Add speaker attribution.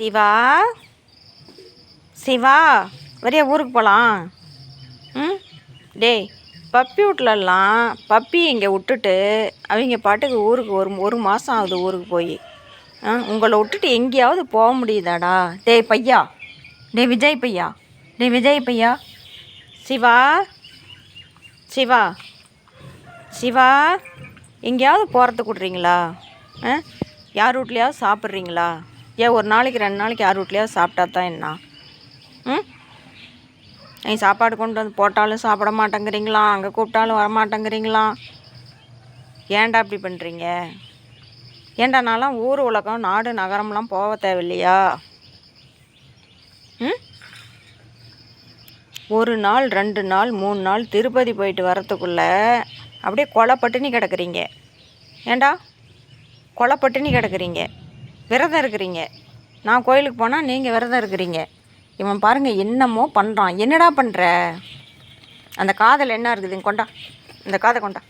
Speaker 1: சிவா? சிவா வரையா ஊருக்கு போகலாம் ம்? டேய் பப்பி வீட்லலாம் பப்பி இங்கே விட்டுட்டு அவங்க பாட்டுக்கு ஊருக்கு ஒரு ஒரு மாதம் ஆகுது ஊருக்கு போய். ஆ உங்களை விட்டுட்டு எங்கேயாவது போக முடியுதாடா? டேய் பையா. டேய் விஜய் பையா. டேய் விஜய் பையா. சிவா? சிவா? சிவா? எங்கேயாவது போகிறதுக்கு விட்றீங்களா? ஆ? யார் வீட்லையாவது சாப்பிட்றீங்களா? ஏன் ஒரு நாளைக்கு ரெண்டு நாளைக்கு யார் வீட்லையாவது சாப்பிட்டா தான் என்ன? ம்? நீ சாப்பாடு கொண்டு வந்து போட்டாலும் சாப்பிட மாட்டேங்கிறீங்களா? அங்கே கூப்பிட்டாலும் வர மாட்டேங்கிறீங்களா? ஏன்டா இப்படி பண்ணுறீங்க ஏன்டா நான்லாம் ஊர் உலகம் நாடு நகரம்லாம் போக தேவையில்லையா? ம்? ஒரு நாள் ரெண்டு நாள் மூணு நாள் திருப்பதி போயிட்டு வரத்துக்குள்ளே அப்படியே கொலை பட்டினி கிடக்குறீங்க. ஏண்டா கொலை பட்டினி கிடக்குறீங்க. விரதம் இருக்கிறீங்க. நான் கோயிலுக்கு போனால் நீங்கள் விரதம் இருக்கிறீங்க. இவன் பாருங்கள் என்னமோ பண்ணுறான் என்னடா பண்ணுற அந்த காதில் என்ன இருக்குது? கொண்டா. இந்த காதை கொண்டா.